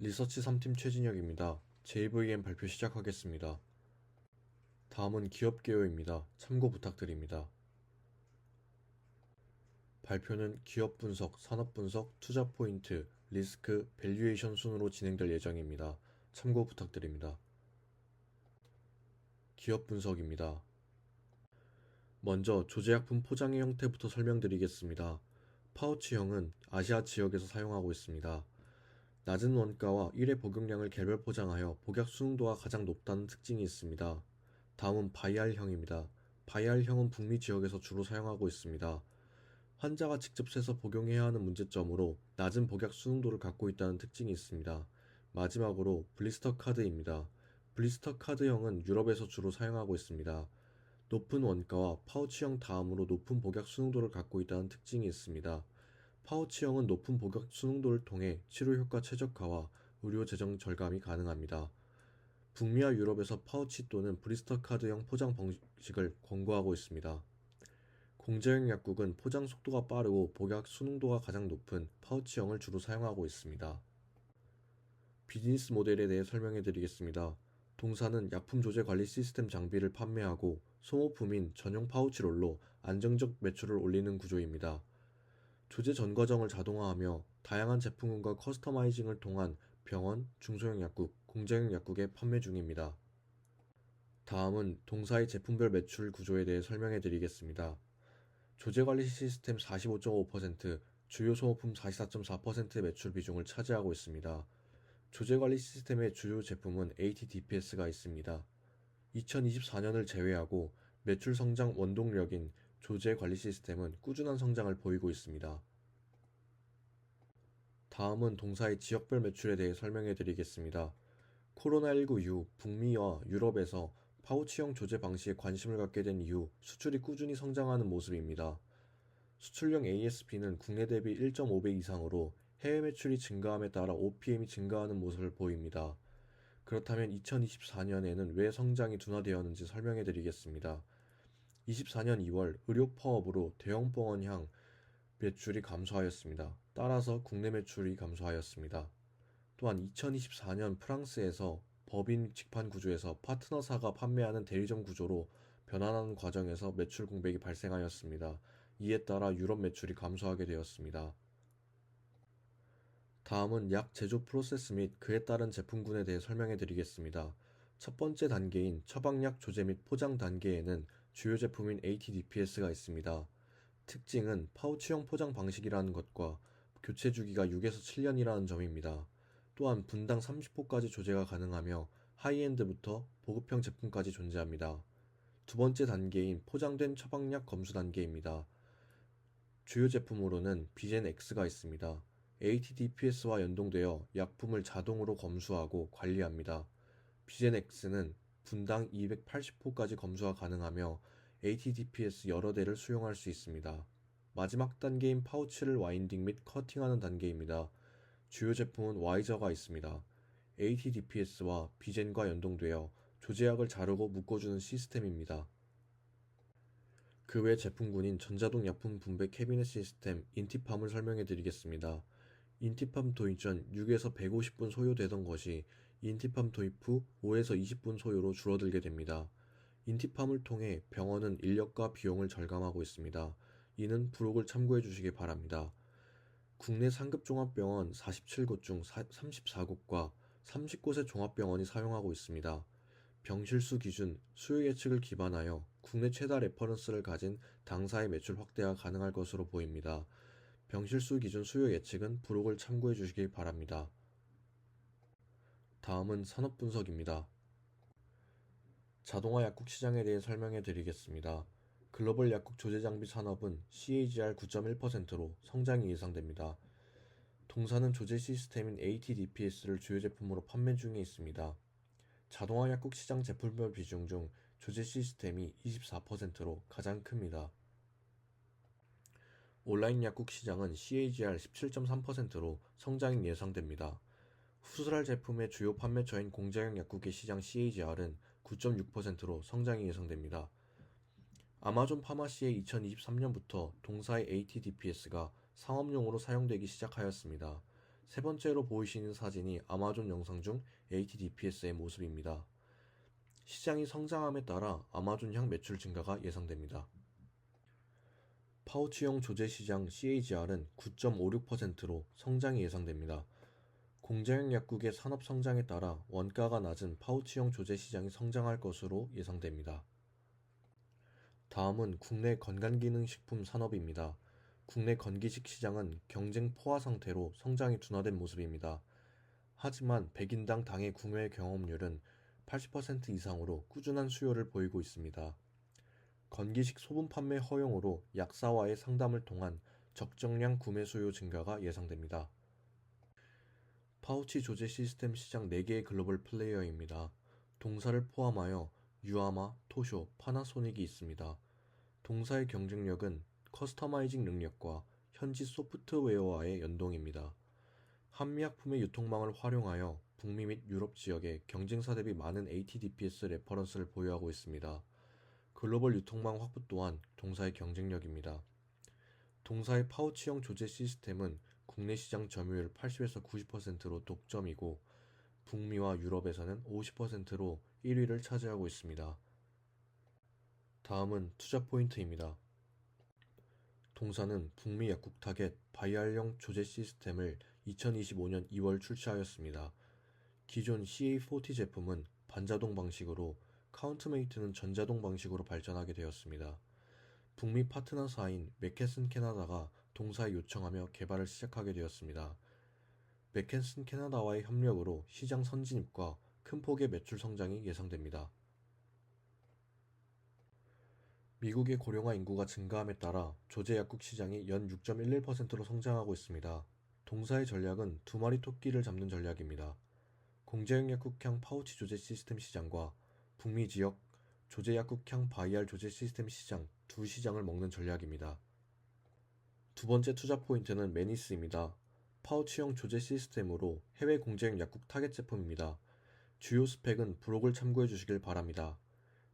리서치 3팀 최진혁입니다. JVM 발표 시작하겠습니다. 다음은 기업 개요입니다. 참고 부탁드립니다. 발표는 기업 분석, 산업 분석, 투자 포인트, 리스크, 밸류에이션 순으로 진행될 예정입니다. 참고 부탁드립니다. 기업 분석입니다. 먼저 조제약품 포장의 형태부터 설명드리겠습니다. 파우치형은 아시아 지역에서 사용하고 있습니다. 낮은 원가와 1회 복용량을 개별 포장하여 복약 수능도가 가장 높다는 특징이 있습니다. 다음은 바이알형입니다. 바이알형은 북미 지역에서 주로 사용하고 있습니다. 환자가 직접 세서 복용해야 하는 문제점으로 낮은 복약 수능도를 갖고 있다는 특징이 있습니다. 마지막으로 블리스터 카드입니다. 블리스터 카드형은 유럽에서 주로 사용하고 있습니다. 높은 원가와 파우치형 다음으로 높은 복약 수능도를 갖고 있다는 특징이 있습니다. 파우치형은 높은 복약 수능도를 통해 치료 효과 최적화와 의료 재정 절감이 가능합니다. 북미와 유럽에서 파우치 또는 브리스터 카드형 포장 방식을 권고하고 있습니다. 공제형 약국은 포장 속도가 빠르고 복약 수능도가 가장 높은 파우치형을 주로 사용하고 있습니다. 비즈니스 모델에 대해 설명해 드리겠습니다. 동사는 약품 조제 관리 시스템 장비를 판매하고 소모품인 전용 파우치롤로 안정적 매출을 올리는 구조입니다. 조제 전 과정을 자동화하며 다양한 제품군과 커스터마이징을 통한 병원, 중소형 약국, 공제형 약국에 판매 중입니다. 다음은 동사의 제품별 매출 구조에 대해 설명해 드리겠습니다. 조제 관리 시스템 45.5%, 주요 소모품 44.4%의 매출 비중을 차지하고 있습니다. 조제 관리 시스템의 주요 제품은 ATDPS가 있습니다. 2024년을 제외하고 매출 성장 원동력인 조제 관리 시스템은 꾸준한 성장을 보이고 있습니다. 다음은 동사의 지역별 매출에 대해 설명해 드리겠습니다. 코로나19 이후 북미와 유럽에서 파우치형 조제 방식에 관심을 갖게 된 이후 수출이 꾸준히 성장하는 모습입니다. 수출형 ASP는 국내 대비 1.5배 이상으로 해외 매출이 증가함에 따라 OPM이 증가하는 모습을 보입니다. 그렇다면 2024년에는 왜 성장이 둔화되었는지 설명해 드리겠습니다. 24년 2월 의료 파업으로 대형 병원향 매출이 감소하였습니다. 따라서 국내 매출이 감소하였습니다. 또한 2024년 프랑스에서 법인 직판 구조에서 파트너사가 판매하는 대리점 구조로 변환하는 과정에서 매출 공백이 발생하였습니다. 이에 따라 유럽 매출이 감소하게 되었습니다. 다음은 약 제조 프로세스 및 그에 따른 제품군에 대해 설명해 드리겠습니다. 첫 번째 단계인 처방약 조제 및 포장 단계에는 주요 제품인 ATDPS가 있습니다. 특징은 파우치형 포장 방식이라는 것과 교체 주기가 6에서 7년이라는 점입니다. 또한 분당 30호까지 조제가 가능하며 하이엔드부터 보급형 제품까지 존재합니다. 두 번째 단계인 포장된 처방약 검수 단계입니다. 주요 제품으로는 비젠 X가 있습니다. ATDPS와 연동되어 약품을 자동으로 검수하고 관리합니다. 비젠 X는 분당 280호까지 검수가 가능하며 ATDPS 여러 대를 수용할 수 있습니다. 마지막 단계인 파우치를 와인딩 및 커팅하는 단계입니다. 주요 제품은 와이저가 있습니다. ATDPS와 비젠과 연동되어 조제약을 자르고 묶어주는 시스템입니다. 그 외 제품군인 전자동 약품 분배 캐비넷 시스템 인티팜을 설명해 드리겠습니다. 인티팜 도입 전 6에서 150분 소요되던 것이 인티팜 도입 후 5에서 20분 소요로 줄어들게 됩니다. 인티팜을 통해 병원은 인력과 비용을 절감하고 있습니다. 이는 부록을 참고해 주시기 바랍니다. 국내 상급 종합병원 47곳 중 34곳과 30곳의 종합병원이 사용하고 있습니다. 병실수 기준, 수요 예측을 기반하여 국내 최다 레퍼런스를 가진 당사의 매출 확대가 가능할 것으로 보입니다. 병실수 기준 수요 예측은 부록을 참고해 주시기 바랍니다. 다음은 산업 분석입니다. 자동화 약국 시장에 대해 설명해 드리겠습니다. 글로벌 약국 조제 장비 산업은 CAGR 9.1%로 성장이 예상됩니다. 동사는 조제 시스템인 ATDPS를 주요 제품으로 판매 중에 있습니다. 자동화 약국 시장 제품별 비중 중 조제 시스템이 24%로 가장 큽니다. 온라인 약국 시장은 CAGR 17.3%로 성장이 예상됩니다. 수술할 제품의 주요 판매처인 공자형 약국의 시장 CAGR은 9.6%로 성장이 예상됩니다. 아마존 파마시의 2023년부터 동사의 ATDPS가 상업용으로 사용되기 시작하였습니다. 세 번째로 보이시는 사진이 아마존 영상 중 ATDPS의 모습입니다. 시장이 성장함에 따라 아마존 향 매출 증가가 예상됩니다. 파우치형 조제 시장 CAGR은 9.56%로 성장이 예상됩니다. 공자형 약국의 산업 성장에 따라 원가가 낮은 파우치형 조제 시장이 성장할 것으로 예상됩니다. 다음은 국내 건강기능식품 산업입니다. 국내 건기식 시장은 경쟁 포화 상태로 성장이 둔화된 모습입니다. 하지만 백인당 당의 구매 경험률은 80% 이상으로 꾸준한 수요를 보이고 있습니다. 건기식 소분 판매 허용으로 약사와의 상담을 통한 적정량 구매 수요 증가가 예상됩니다. 파우치 조제 시스템 시장 4개의 글로벌 플레이어입니다. 동사를 포함하여 유아마, 토쇼, 파나소닉이 있습니다. 동사의 경쟁력은 커스터마이징 능력과 현지 소프트웨어와의 연동입니다. 한미약품의 유통망을 활용하여 북미 및 유럽 지역에 경쟁사 대비 많은 ATDPS 레퍼런스를 보유하고 있습니다. 글로벌 유통망 확보 또한 동사의 경쟁력입니다. 동사의 파우치형 조제 시스템은 국내 시장 점유율 80에서 90%로 독점이고 북미와 유럽에서는 50%로 1위를 차지하고 있습니다. 다음은 투자 포인트입니다. 동사는 북미 약국 타겟 바이알형 조제 시스템을 2025년 2월 출시하였습니다. 기존 CA40 제품은 반자동 방식으로 카운트메이트는 전자동 방식으로 발전하게 되었습니다. 북미 파트너사인 맥켄슨 캐나다가 동사에 요청하며 개발을 시작하게 되었습니다. 맥켄슨 캐나다와의 협력으로 시장 선진입과 큰 폭의 매출 성장이 예상됩니다. 미국의 고령화 인구가 증가함에 따라 조제 약국 시장이 연 6.11%로 성장하고 있습니다. 동사의 전략은 두 마리 토끼를 잡는 전략입니다. 공제형 약국향 파우치 조제 시스템 시장과 북미 지역 조제 약국향 바이알 조제 시스템 시장 두 시장을 먹는 전략입니다. 두 번째 투자 포인트는 매니스입니다. 파우치형 조제 시스템으로 해외 공제형 약국 타겟 제품입니다. 주요 스펙은 브록을 참고해 주시길 바랍니다.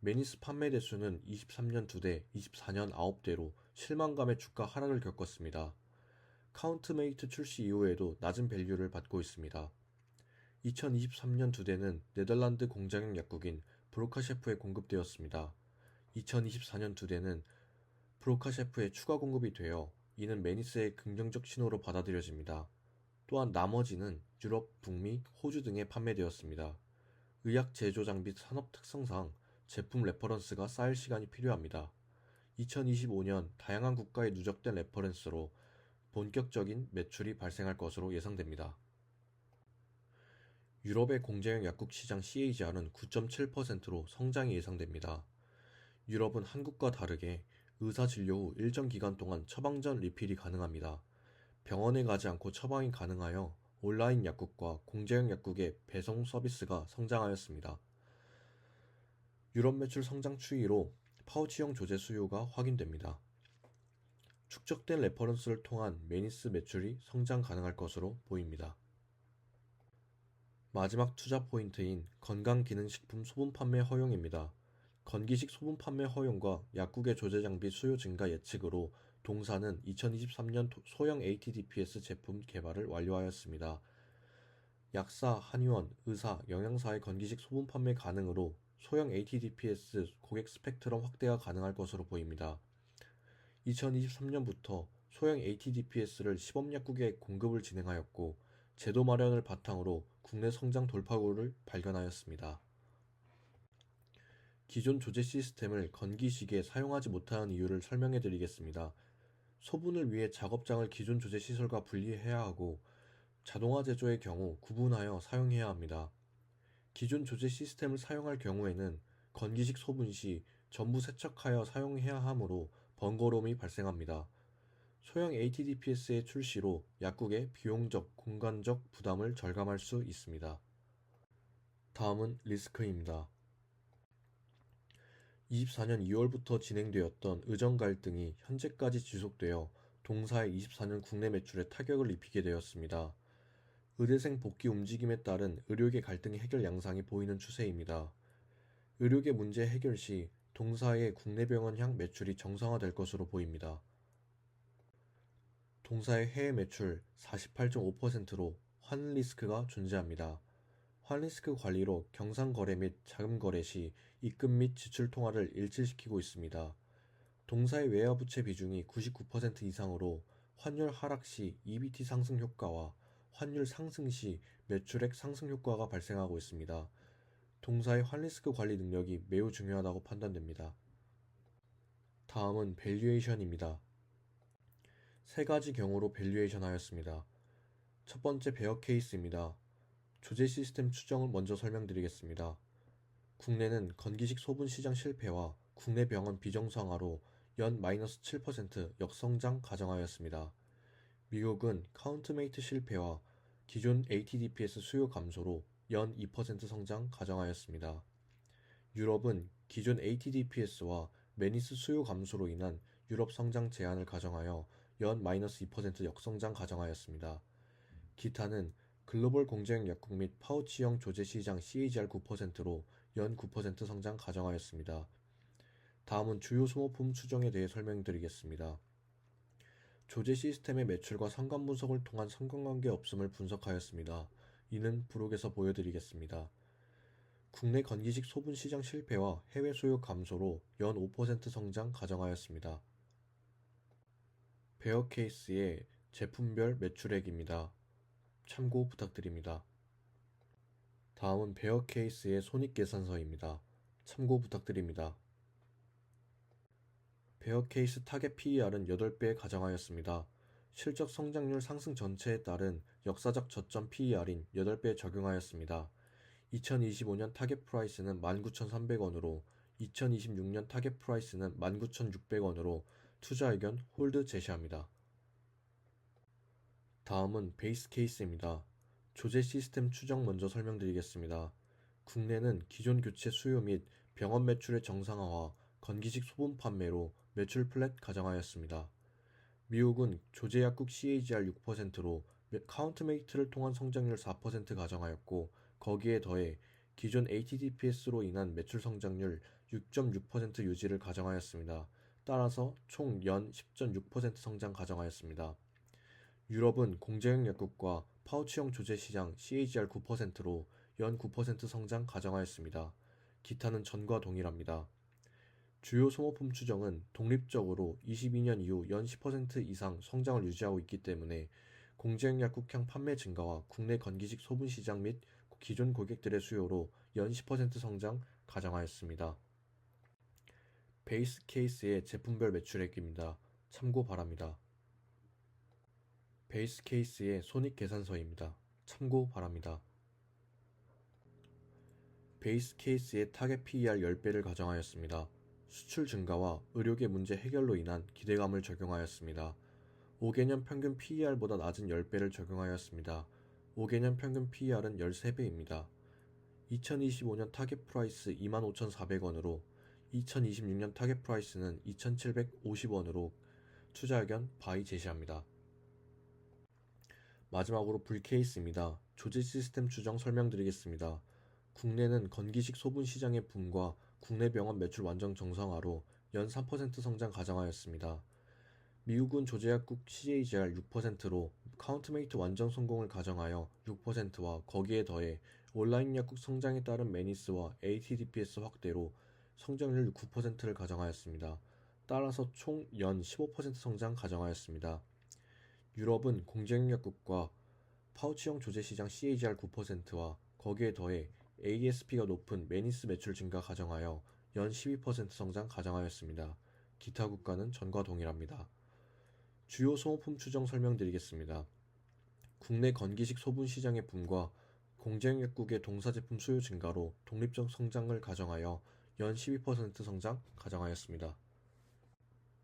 매니스 판매 대수는 23년 2대, 24년 9대로 실망감의 주가 하락을 겪었습니다. 카운트메이트 출시 이후에도 낮은 밸류를 받고 있습니다. 2023년 2대는 네덜란드 공장형 약국인 브로카셰프에 공급되었습니다. 2024년 2대는 브로카셰프에 추가 공급이 되어 이는 매니스의 긍정적 신호로 받아들여집니다. 또한 나머지는 유럽, 북미, 호주 등에 판매되었습니다. 의학 제조 장비 산업 특성상 제품 레퍼런스가 쌓일 시간이 필요합니다. 2025년 다양한 국가에 누적된 레퍼런스로 본격적인 매출이 발생할 것으로 예상됩니다. 유럽의 공제형 약국 시장 CAGR은 9.7%로 성장이 예상됩니다. 유럽은 한국과 다르게 의사 진료 후 일정 기간 동안 처방 전 리필이 가능합니다. 병원에 가지 않고 처방이 가능하여 온라인 약국과 공제형 약국의 배송 서비스가 성장하였습니다. 유럽 매출 성장 추이로 파우치형 조제 수요가 확인됩니다. 축적된 레퍼런스를 통한 매니스 매출이 성장 가능할 것으로 보입니다. 마지막 투자 포인트인 건강기능식품 소분 판매 허용입니다. 건기식 소분 판매 허용과 약국의 조제 장비 수요 증가 예측으로 동사는 2023년 소형 ATDPS 제품 개발을 완료하였습니다. 약사, 한의원, 의사, 영양사의 건기식 소분 판매 가능으로 소형 ATDPS 고객 스펙트럼 확대가 가능할 것으로 보입니다. 2023년부터 소형 ATDPS를 시범 약국에 공급을 진행하였고 제도 마련을 바탕으로 국내 성장 돌파구를 발견하였습니다. 기존 조제 시스템을 건기식에 사용하지 못하는 이유를 설명해 드리겠습니다. 소분을 위해 작업장을 기존 조제 시설과 분리해야 하고 자동화 제조의 경우 구분하여 사용해야 합니다. 기존 조제 시스템을 사용할 경우에는 건기식 소분 시 전부 세척하여 사용해야 하므로 번거로움이 발생합니다. 소형 ATDPS의 출시로 약국의 비용적, 공간적 부담을 절감할 수 있습니다. 다음은 리스크입니다. 24년 2월부터 진행되었던 의정 갈등이 현재까지 지속되어 동사의 24년 국내 매출에 타격을 입히게 되었습니다. 의대생 복귀 움직임에 따른 의료계 갈등 해결 양상이 보이는 추세입니다. 의료계 문제 해결 시 동사의 국내 병원 향 매출이 정상화될 것으로 보입니다. 동사의 해외 매출 48.5%로 환 리스크가 존재합니다. 환 리스크 관리로 경상 거래 및 자금 거래 시 입금 및 지출 통화를 일치시키고 있습니다. 동사의 외화 부채 비중이 99% 이상으로 환율 하락 시 EBT 상승 효과와 환율 상승 시 매출액 상승 효과가 발생하고 있습니다. 동사의 환 리스크 관리 능력이 매우 중요하다고 판단됩니다. 다음은 밸류에이션입니다. 세 가지 경우로 밸류에이션 하였습니다. 첫 번째 베어 케이스입니다. 조제 시스템 추정을 먼저 설명드리겠습니다. 국내는 건기식 소분 시장 실패와 국내 병원 비정상화로 연 마이너스 7% 역성장 가정하였습니다. 미국은 카운트메이트 실패와 기존 ATDPS 수요 감소로 연 2% 성장 가정하였습니다. 유럽은 기존 ATDPS와 메니스 수요 감소로 인한 유럽 성장 제한을 가정하여 연 마이너스 2% 역성장 가정하였습니다. 기타는 글로벌 공제형 약국 및 파우치형 조제 시장 CAGR 9%로 연 9% 성장 가정하였습니다. 다음은 주요 소모품 추정에 대해 설명드리겠습니다. 조제 시스템의 매출과 상관 분석을 통한 상관관계 없음을 분석하였습니다. 이는 부록에서 보여드리겠습니다. 국내 건기식 소분 시장 실패와 해외 수요 감소로 연 5% 성장 가정하였습니다. 베어 케이스의 제품별 매출액입니다. 참고 부탁드립니다. 다음은 베어 케이스의 손익계산서입니다. 참고 부탁드립니다. 베어 케이스 타겟 PER은 8배 가정하였습니다. 실적 성장률 상승 전체에 따른 역사적 저점 PER인 8배 적용하였습니다. 2025년 타겟 프라이스는 19,300원으로 2026년 타겟 프라이스는 19,600원으로 투자 의견 홀드 제시합니다. 다음은 베이스 케이스입니다. 조제 시스템 추정 먼저 설명드리겠습니다. 국내는 기존 교체 수요 및 병원 매출의 정상화와 건기식 소분 판매로 매출 플랫 가정하였습니다. 미국은 조제 약국 CAGR 6%로 카운트메이트를 통한 성장률 4% 가정하였고 거기에 더해 기존 ATDPS로 인한 매출 성장률 6.6% 유지를 가정하였습니다. 따라서 총 연 10.6% 성장 가정하였습니다. 유럽은 공제형 약국과 파우치형 조제 시장 CAGR 9%로 연 9% 성장 가정하였습니다. 기타는 전과 동일합니다. 주요 소모품 추정은 독립적으로 22년 이후 연 10% 이상 성장을 유지하고 있기 때문에 공제형 약국향 판매 증가와 국내 건기식 소분 시장 및 기존 고객들의 수요로 연 10% 성장 가정하였습니다. 베이스 케이스의 제품별 매출액입니다. 참고 바랍니다. 베이스 케이스의 손익계산서입니다. 참고 바랍니다. 베이스 케이스의 타겟 PER 10배를 가정하였습니다. 수출 증가와 의료계 문제 해결로 인한 기대감을 적용하였습니다. 5개년 평균 PER보다 낮은 10배를 적용하였습니다. 5개년 평균 PER은 13배입니다. 2025년 타겟 프라이스 25,400원으로 2026년 타겟 프라이스는 2,750원으로 투자 의견 바이 제시합니다. 마지막으로 불 케이스입니다. 조제 시스템 추정 설명드리겠습니다. 국내는 건기식 소분 시장의 붐과 국내 병원 매출 완전 정상화로 연 3% 성장 가정하였습니다. 미국은 조제약국 CAGR 6%로 카운트메이트 완전 성공을 가정하여 6%와 거기에 더해 온라인 약국 성장에 따른 매니스와 ATDPS 확대로 성장률 9%를 가정하였습니다. 따라서 총 연 15% 성장 가정하였습니다. 유럽은 공제형 약국과 파우치형 조제 시장 CAGR 9%와 거기에 더해 ASP가 높은 매니스 매출 증가 가정하여 연 12% 성장 가정하였습니다. 기타 국가는 전과 동일합니다. 주요 소모품 추정 설명드리겠습니다. 국내 건기식 소분 시장의 붐과 공제형 약국의 동사 제품 수요 증가로 독립적 성장을 가정하여 연 12% 성장 가정하였습니다.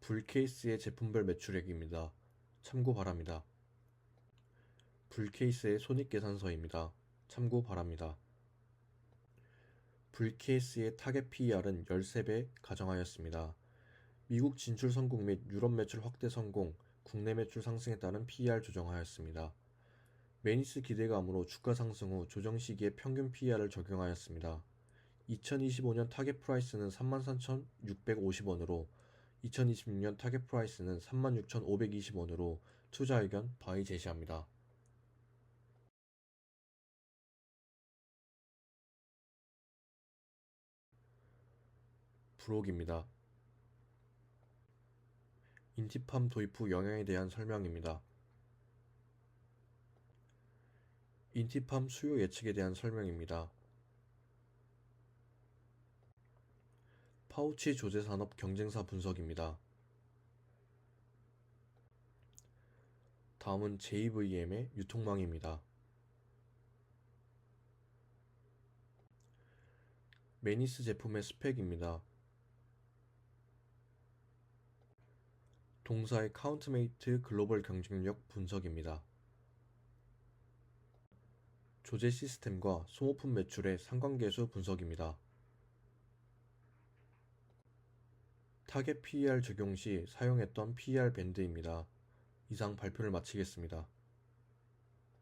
불 케이스의 제품별 매출액입니다. 참고 바랍니다. 불 케이스의 손익계산서입니다. 참고 바랍니다. 불케이스의 타겟 PER은 13배 가정하였습니다. 미국 진출 성공 및 유럽 매출 확대 성공, 국내 매출 상승에 따른 PER 조정하였습니다. 매니스 기대감으로 주가 상승 후 조정 시기에 평균 PER을 적용하였습니다. 2025년 타겟 프라이스는 33,650원으로 2026년 타겟 프라이스는 36,520원으로 투자 의견 바이 제시합니다. 부록입니다. 인티팜 도입 후 영향에 대한 설명입니다. 인티팜 수요 예측에 대한 설명입니다. 파우치 조제 산업 경쟁사 분석입니다. 다음은 JVM의 유통망입니다. 매니스 제품의 스펙입니다. 동사의 카운트메이트 글로벌 경쟁력 분석입니다. 조제 시스템과 소모품 매출의 상관계수 분석입니다. 타겟 PER 적용 시 사용했던 PER 밴드입니다. 이상 발표를 마치겠습니다.